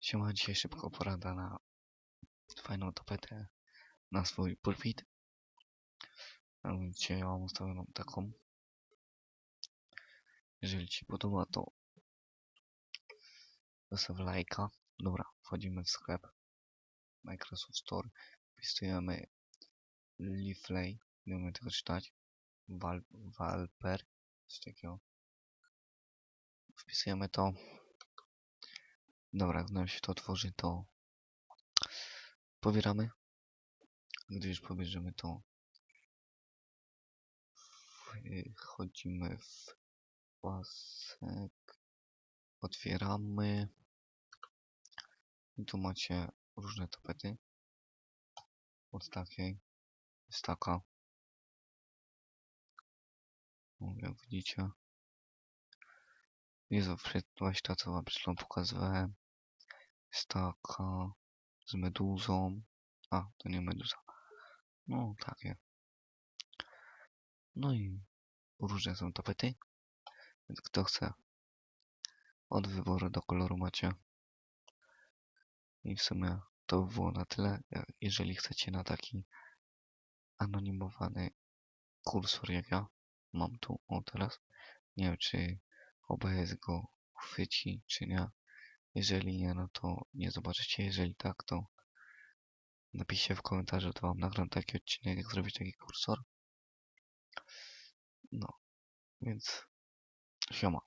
Siema, dzisiaj szybko porada na fajną tapetę na swój pulpit. A dzisiaj ja mam ustawioną taką. Jeżeli Ci podoba, to zostaw lajka. Dobra, wchodzimy w sklep Microsoft Store. Wpisujemy Leaflay, nie umiem tego czytać. Val Valper, coś takiego. Wpisujemy to. Dobra, jak nam się to otworzy, to pobieramy. Gdy już pobierzemy to, wchodzimy w pasek, otwieramy i tu macie różne tapety. Od takiej jest taka. Jak widzicie. Jest właśnie ta, co wam przed pokazywałem. Jest taka z meduzą. A, to nie meduza. No, takie. No i różne są tapety. Więc kto chce, od wyboru do koloru macie. I w sumie to by było na tyle. Ja- Jeżeli chcecie na taki anonimowany kursor jak ja, mam tu, o teraz. Nie wiem, czy OBS go chwyci, czy nie. Jeżeli nie, no to nie zobaczycie. Jeżeli tak, to napiszcie w komentarzu, to wam nagram taki odcinek, jak zrobić taki kursor. No, więc siema.